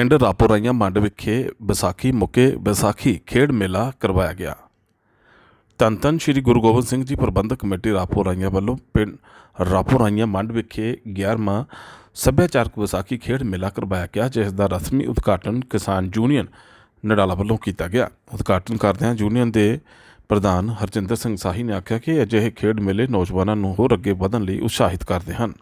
ਪਿੰਡ ਰਾਪੋਰਾਈਆਂ ਮੰਡ ਵਿਖੇ ਵਿਸਾਖੀ ਮੌਕੇ ਵਿਸਾਖੀ ਖੇਡ ਮੇਲਾ ਕਰਵਾਇਆ ਗਿਆ। ਧੰਨ ਧੰਨ ਸ੍ਰੀ ਗੁਰੂ ਗੋਬਿੰਦ ਸਿੰਘ ਜੀ ਪ੍ਰਬੰਧਕ ਕਮੇਟੀ ਰਾਪੋਰਾਈਆਂ ਵੱਲੋਂ ਪਿੰਡ ਰਾਪੋਰਾਈਆਂ ਮੰਡ ਵਿਖੇ 11ਵਾਂ ਸੱਭਿਆਚਾਰਕ ਵਿਸਾਖੀ ਖੇਡ ਮੇਲਾ ਕਰਵਾਇਆ ਗਿਆ, ਜਿਸ ਦਾ ਰਸਮੀ ਉਦਘਾਟਨ ਕਿਸਾਨ ਯੂਨੀਅਨ ਨਡਾਲਾ ਵੱਲੋਂ ਕੀਤਾ ਗਿਆ। ਉਦਘਾਟਨ ਕਰਦਿਆਂ ਯੂਨੀਅਨ ਦੇ ਪ੍ਰਧਾਨ ਹਰਜਿੰਦਰ ਸਿੰਘ ਸਾਹੀ ਨੇ ਆਖਿਆ ਕਿ ਅਜਿਹੇ ਖੇਡ ਮੇਲੇ ਨੌਜਵਾਨਾਂ ਨੂੰ ਹੋਰ ਅੱਗੇ ਵਧਣ ਲਈ ਉਤਸ਼ਾਹਿਤ ਕਰਦੇ ਹਨ।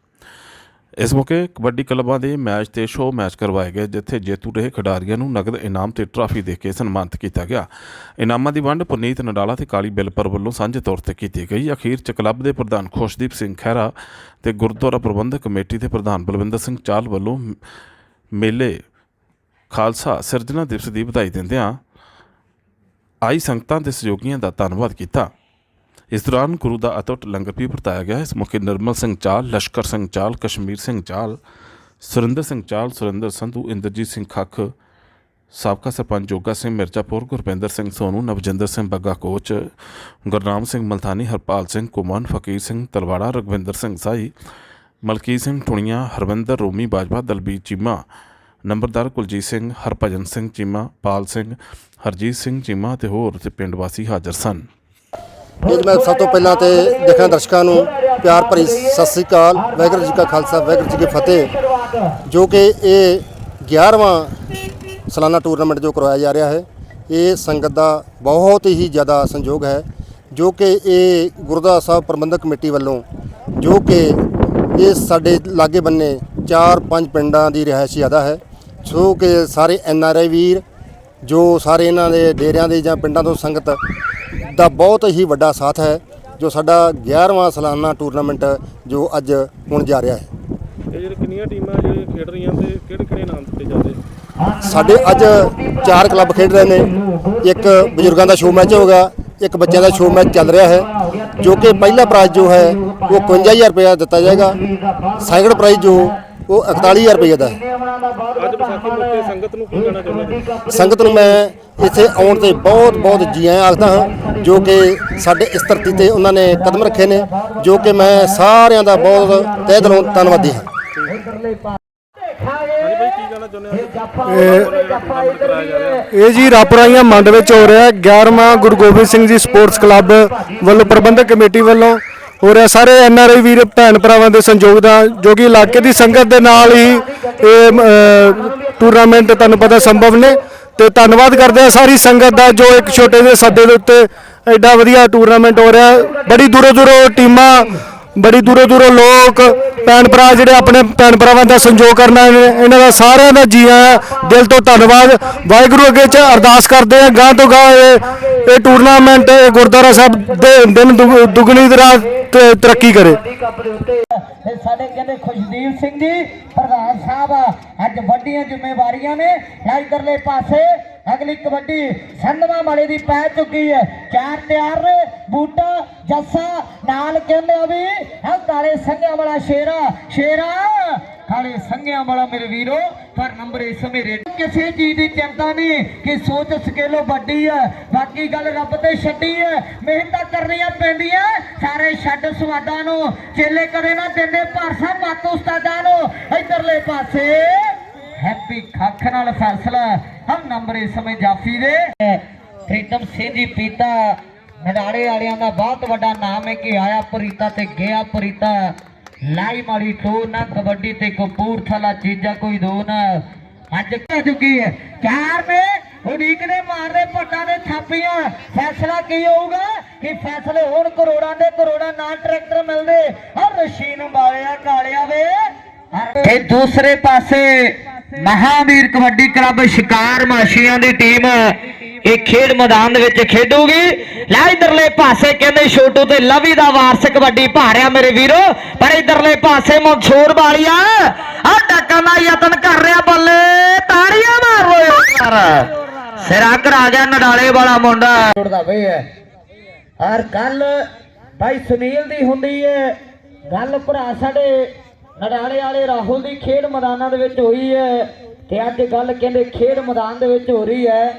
ਇਸ ਮੌਕੇ ਕਬੱਡੀ ਕਲੱਬਾਂ ਦੇ ਮੈਚ ਤੇ ਸ਼ੋਅ ਮੈਚ ਕਰਵਾਏ ਗਏ, ਜਿੱਥੇ ਜੇਤੂ ਰਹੇ ਖਿਡਾਰੀਆਂ ਨੂੰ ਨਗਦ ਇਨਾਮ ਤੇ ਟਰਾਫੀ ਦੇ ਕੇ ਸਨਮਾਨਿਤ ਕੀਤਾ ਗਿਆ। ਇਨਾਮਾਂ ਦੀ ਵੰਡ ਪੁਨੀਤ ਨਡਾਲਾ ਤੇ ਕਾਲੀ ਬਿਲਪਰ ਵੱਲੋਂ ਸਾਂਝੇ ਤੌਰ ਤੇ ਕੀਤੀ ਗਈ। ਅਖੀਰ ਚ ਕਲੱਬ ਦੇ ਪ੍ਰਧਾਨ ਖੁਸ਼ਦੀਪ ਸਿੰਘ ਖਹਿਰਾ ਤੇ ਗੁਰਦੁਆਰਾ ਪ੍ਰਬੰਧਕ ਕਮੇਟੀ ਦੇ ਪ੍ਰਧਾਨ ਬਲਵਿੰਦਰ ਸਿੰਘ ਚਾਲ ਵੱਲੋਂ ਮੇਲੇ ਖਾਲਸਾ ਸਿਰਜਣਾ ਦਿਵਸ ਦੀ ਵਧਾਈ ਦਿੰਦਿਆਂ ਆਈ ਸੰਗਤਾਂ ਦੇ ਸਹਿਯੋਗੀਆਂ ਦਾ ਧੰਨਵਾਦ ਕੀਤਾ। ਇਸ ਦੌਰਾਨ ਗੁਰੂ ਦਾ ਅਤੁੱਟ ਲੰਗਰ ਵੀ ਵਰਤਾਇਆ ਗਿਆ। ਇਸ ਮੌਕੇ ਨਿਰਮਲ ਸਿੰਘ ਚਾਲ, ਲਸ਼ਕਰ ਸਿੰਘ ਚਾਲ, ਕਸ਼ਮੀਰ ਸਿੰਘ ਚਾਲ, ਸੁਰਿੰਦਰ ਸਿੰਘ ਚਾਲ, ਸੁਰਿੰਦਰ ਸੰਧੂ, ਇੰਦਰਜੀਤ ਸਿੰਘ ਖੱਖ, ਸਾਬਕਾ ਸਰਪੰਚ ਜੋਗਾ ਸਿੰਘ ਮਿਰਜ਼ਾਪੁਰ, ਗੁਰਪਿੰਦਰ ਸਿੰਘ ਸੋਨੂ, ਨਵਜਿੰਦਰ ਸਿੰਘ ਬੱਗਾ ਕੋਚ, ਗੁਰਨਾਮ ਸਿੰਘ ਮਲਥਾਨੀ, ਹਰਪਾਲ ਸਿੰਘ ਕੁਮਨ ਫਕੀਰ ਸਿੰਘ ਤਲਵਾੜਾ ਰਗਵਿੰਦਰ ਸਿੰਘ ਸਾਈ, ਮਲਕੀਤ ਸਿੰਘ ਟੁਣੀਆਂ, ਹਰਵਿੰਦਰ ਰੋਮੀ ਬਾਜਵਾ, ਦਲਬੀਰ ਚੀਮਾ, ਨੰਬਰਦਾਰ ਕੁਲਜੀਤ ਸਿੰਘ, ਹਰਭਜਨ ਸਿੰਘ ਚੀਮਾ, ਪਾਲ ਸਿੰਘ, ਹਰਜੀਤ ਸਿੰਘ ਚੀਮਾ ਤੇ ਹੋਰ ਤੇ ਪਿੰਡ ਵਾਸੀ ਹਾਜ਼ਰ ਸਨ। ਇਹ ਮੈਂ ਸਭ ਤੋਂ ਪਹਿਲਾਂ ਤੇ ਦੇਖਣ ਦਰਸ਼ਕਾਂ ਨੂੰ, ਪਿਆਰ ਭਰੀ ਸਤਿ ਸ੍ਰੀ ਅਕਾਲ, ਵਾਹਿਗੁਰੂ ਜੀ ਕਾ ਖਾਲਸਾ, ਵਾਹਿਗੁਰੂ ਜੀ ਕੀ ਫਤਿਹ। ਜੋ ਕਿ ਇਹ 11ਵਾਂ ਸਾਲਾਨਾ ਟੂਰਨਾਮੈਂਟ ਜੋ ਕਰਵਾਇਆ ਜਾ ਰਿਹਾ ਹੈ, ਇਹ ਸੰਗਤ ਦਾ ਬਹੁਤ ਹੀ ਜ਼ਿਆਦਾ ਸੰਯੋਗ ਹੈ, ਜੋ ਕਿ ਇਹ ਗੁਰਦੁਆਰਾ ਸਾਹਿਬ ਪ੍ਰਬੰਧਕ ਕਮੇਟੀ ਵੱਲੋਂ, ਜੋ ਕਿ ਇਹ ਸਾਡੇ ਲਾਗੇ ਬੰਨੇ 4-5 ਪਿੰਡਾਂ ਦੀ ਰਿਹਾਇਸ਼ੀ ਜ਼ਿਆਦਾ ਹੈ ਸੋ ਕਿ ਸਾਰੇ ਐਨ ਆਰ ਆਈ ਵੀਰ, ਜੋ ਸਾਰੇ ਇਹਨਾਂ ਦੇ ਡੇਰਿਆਂ ਦੇ ਜਾਂ ਪਿੰਡਾਂ ਤੋਂ ਸੰਗਤ ਦਾ ਬਹੁਤ ਹੀ ਵੱਡਾ ਸਾਥ ਹੈ ਜੋ ਸਾਡਾ 11ਵਾਂ ਸਾਲਾਨਾ ਟੂਰਨਾਮੈਂਟ ਜੋ ਅੱਜ ਹੋਣ ਜਾ ਰਿਹਾ ਹੈ। ਇਹ ਜਿਹੜੇ ਕਿੰਨੀਆਂ ਟੀਮਾਂ ਜਿਹੜੇ ਖੇਡ ਰਹੀਆਂ ਤੇ ਕਿਹੜੇ ਕਿਹੜੇ ਨਾਮ ਦਿੱਤੇ ਜਾਂਦੇ? ਸਾਡੇ ਅੱਜ ਚਾਰ ਕਲੱਬ ਖੇਡ ਰਹੇ ਨੇ ਇੱਕ ਬਜ਼ੁਰਗਾਂ ਦਾ ਸ਼ੋਅ ਮੈਚ ਹੋਗਾ ਇੱਕ ਬੱਚਿਆਂ ਦਾ ਸ਼ੋਅ ਮੈਚ ਚੱਲ ਰਿਹਾ ਹੈ ਜੋ ਕਿ ਪਹਿਲਾ ਪ੍ਰਾਈਜ਼ ਜੋ ਹੈ ਉਹ 51000 ਰੁਪਏ ਦਿੱਤਾ ਜਾਏਗਾ। ਸੈਕੰਡ ਪ੍ਰਾਈਜ਼ ਜੋ ਉਹ 41000 ਰੁਪਏ ਦਾ। ਹੈ ਅੱਜ ਵਿਸਾਖੀ ਮੌਕੇ ਸੰਗਤ ਨੂੰ ਕੀ ਕਹਿਣਾ ਚਾਹੁੰਦੇ ਜੀ ਸੰਗਤ ਨੂੰ ਮੈਂ ਇੱਥੇ ਆਉਣ ਤੇ ਬਹੁਤ ਬਹੁਤ ਜੀ ਆਇਆਂ ਆਖਦਾ ਹਾਂ ਜੋ ਕਿ ਸਾਡੇ ਇਸ ਧਰਤੀ ਤੇ ਉਹਨਾਂ ਨੇ ਕਦਮ ਰੱਖੇ ਨੇ ਜੋ ਕਿ ਮੈਂ ਸਾਰਿਆਂ ਦਾ ਬਹੁਤ ਤਹਿ ਦਿਲੋਂ ਧੰਨਵਾਦੀ ਹਾਂ। ਹਾਂਜੀ ਬਾਈ ਕੀ ਕਹਿਣਾ ਚਾਹੁੰਦੇ ਹੋ? ਟੂਰਨਾਮੈਂਟ ਕਰਾਇਆ ਜਾ ਰਿਹਾ ਇਹ ਜੀ ਰਾਪਰਾਈਆਂ ਮੰਡ ਵਿੱਚ ਹੋ ਰਿਹਾ 11ਵਾਂ ਗੁਰੂ ਗੋਬਿੰਦ ਸਿੰਘ ਜੀ ਸਪੋਰਟਸ ਕਲੱਬ ਵੱਲੋਂ ਪ੍ਰਬੰਧਕ ਕਮੇਟੀ ਵੱਲੋਂ ਹੋ ਰਿਹਾ ਸਾਰੇ ਐਨ ਆਰ ਆਈ ਵੀਰ, ਭੈਣ ਭਰਾਵਾਂ ਦੇ ਸੰਯੋਗ ਦਾ ਜੋ ਕਿ ਇਲਾਕੇ ਦੀ ਸੰਗਤ ਦੇ ਨਾਲ ਹੀ ਇਹ ਟੂਰਨਾਮੈਂਟ ਤੁਹਾਨੂੰ ਪਤਾ ਸੰਭਵ ਨੇ। ਤੇ ਧੰਨਵਾਦ ਕਰਦੇ ਆ ਸਾਰੀ ਸੰਗਤ ਦਾ, ਜੋ ਇੱਕ ਛੋਟੇ ਜਿਹੇ ਸੱਦੇ ਦੇ ਉੱਤੇ ਐਡਾ ਵਧੀਆ ਟੂਰਨਾਮੈਂਟ ਹੋ ਰਿਹਾ। ਬੜੀ ਦੂਰੋਂ ਦੂਰੋਂ ਟੀਮਾਂ, ਬੜੀ ਦੂਰੋਂ ਦੂਰੋਂ ਲੋਕ, ਭੈਣ ਭਰਾ ਜਿਹੜੇ ਆਪਣੇ ਭੈਣ ਭਰਾਵਾਂ ਦਾ ਸੰਯੋਗ ਕਰਨਾ ਇਹਨੇ- ਇਹਨਾਂ ਦਾ ਸਾਰਿਆਂ ਦਾ ਜੀ ਆਇਆਂ, ਦਿਲ ਤੋਂ ਧੰਨਵਾਦ। ਵਾਹਿਗੁਰੂ ਅੱਗੇ ਚ ਅਰਦਾਸ ਕਰਦੇ ਆ ਗਾਂ ਤੋਂ ਗਾਂ ਇਹ ਇਹ ਟੂਰਨਾਮੈਂਟ ਇਹ ਗੁਰਦੁਆਰਾ ਸਾਹਿਬ ਦੇ ਦਿਨ ਦੁਗ- ਦੁੱਗਣੀ ਤਰ੍ਹਾਂ ਤਰੱਕੀ ਕਰੇ। ਇਹ ਸਾਡੇ ਕਹਿੰਦੇ ਖੁਸ਼ਦੀਪ ਸਿੰਘ ਜੀ, ਪ੍ਰਧਾਨ ਸਾਹਿਬ ਅੱਜ ਵੱਡੀਆਂ ਜ਼ਿੰਮੇਵਾਰੀਆਂ ਨੇ। ਇਧਰਲੇ ਪਾਸੇ, ਅਗਲੀ ਕਬੱਡੀ ਸੰਧਵਾ ਵਾਲੇ ਦੀ ਪੈ ਚੁੱਕੀ ਹੈ। ਚਾਰ ਤਿਆਰ ਨੇ, ਬੂਟਾ, ਜੱਸਾ, ਨਾਲ ਕਹਿੰਦੇ ਆ ਵੀ ਆ ਕਾਲੇ ਸੰਘਿਆਂ ਵਾਲਾ ਸ਼ੇਰਾ ਸ਼ੇਰਾ, ਕਾਲੇ ਸੰਘਿਆਂ ਵਾਲਾ ਮੇਰੇ ਵੀਰੋ, ਪਰ ਨੰਬਰ ਇਸ ਸਮੇਂ ਰੇਟ ਕਿਸੇ ਚੀਜ਼ ਦੀ ਚਿੰਤਾ ਨਹੀਂ ਕਿ ਸੋਚ ਸਕੇਲੋ ਵੱਡੀ ਹੈ। ਬਾਕੀ ਗੱਲ ਰੱਬ ਤੇ ਛੱਡੀ ਹੈ। ਮਿਹਨਤਾਂ ਕਰਨੀਆਂ ਪੈਂਦੀਆਂ। ਸਾਰੇ ਛੱਡ ਸਵਾਦਾਂ ਨੂੰ। ਚੇਲੇ ਕਦੇ ਨਾ ਦਿੰਦੇ ਭਰਸਾ ਮੱਤ ਉਸਤਾਦਾਂ ਨੂੰ। ਇਧਰਲੇ ਪਾਸੇ ਹੈਪੀ ਖੱਖ ਨਾਲ ਫੈਸਲਾ। ਹਮ ਨੰਬਰ ਸਮੇਂ ਜਾਫੀ ਦੇ। ਪ੍ਰੀਤਮ ਸਿੰਘ ਜੀ ਪੀਤਾ, ਨਡਾਲੇ ਵਾਲਿਆਂ ਦਾ ਬਹੁਤ ਵੱਡਾ ਨਾਮ ਹੈ ਕਿ ਆਇਆ ਪਰੀਤਾ ਤੇ ਗਿਆ ਪ੍ਰੀਤਾ। ਲਾਈ ਮਾਰੀ ਟੋ ਨਾ, ਕਬੱਡੀ ਤੇ ਕਪੂਰਥਲਾ ਚੀਜ਼ਾਂ ਕੋਈ ਦੋ ਨਾ। ਅੱਜ ਕਹਿ ਚੁੱਕੀ ਹੈ? ਚਾਰ ਨੇ, ਉਡੀਕ ਨੇ ਮਾਰਦੇ ਪੱਟਾਂ ਦੇ ਥਾਪੀਆਂ। ਫੈਸਲਾ ਕੀ ਹੋਊਗਾ? ਕਿ ਫੈਸਲੇ ਹੋਣ ਕਰੋੜਾਂ ਦੇ ਕਰੋੜਾਂ ਨਾਲ ਟਰੈਕਟਰ ਮਿਲਦੇ। ਔਰ ਰਸ਼ੀਨ ਬਾਲਿਆ ਕਾਲਿਆ ਵੇ। ਤੇ ਦੂਸਰੇ ਪਾਸੇ ਮਹਾਵੀਰ ਕਬੱਡੀ ਕਲੱਬ ਸ਼ਿਕਾਰ ਮਾਸ਼ੀਆਂ ਦੀ ਟੀਮ ਇਹ ਖੇਡ ਮੈਦਾਨ ਦੇ ਵਿੱਚ ਖੇਡੂਗੀ। ਲੈ ਇਧਰਲੇ ਪਾਸੇ ਕਹਿੰਦੇ ਛੋਟੂ ਤੇ ਲਵੀ ਦਾ ਵਾਰਸ ਕਬੱਡੀ ਭਾਰਿਆ ਮੇਰੇ ਵੀਰੋ। ਪਰ ਇਧਰਲੇ ਪਾਸੇ ਮਨਸੂਰ ਵਾਲੀਆ ਆ ਡੱਕਾਂ ਦਾ ਯਤਨ ਕਰ ਰਿਹਾ ਬੱਲੇ। ਤਾੜੀਆਂ ਮਾਰ ਲੋ ਯਾਰ ਸਿਰਾ ਕਰਾ ਗਿਆ ਨਡਾਲੇ ਵਾਲਾ ਮੁੰਡਾ। ਜੁੜਦਾ ਬਈ ਹੈ। ਔਰ ਕੱਲ ਭਾਈ ਸੁਨੀਲ ਦੀ ਹੁੰਦੀ ਹੈ ਗੱਲ ਭਰਾ ਸਾਡੇ ਨਡਾਲੇ ਵਾਲੇ ਰਾਹੁਲ ਦੀ ਖੇਡ ਮੈਦਾਨਾਂ ਦੇ ਵਿੱਚ ਹੋਈ ਹੈ ਤੇ ਅੱਜ ਗੱਲ ਕਹਿੰਦੇ ਖੇਡ ਮੈਦਾਨ ਦੇ ਵਿੱਚ ਹੋ ਰਹੀ ਹੈ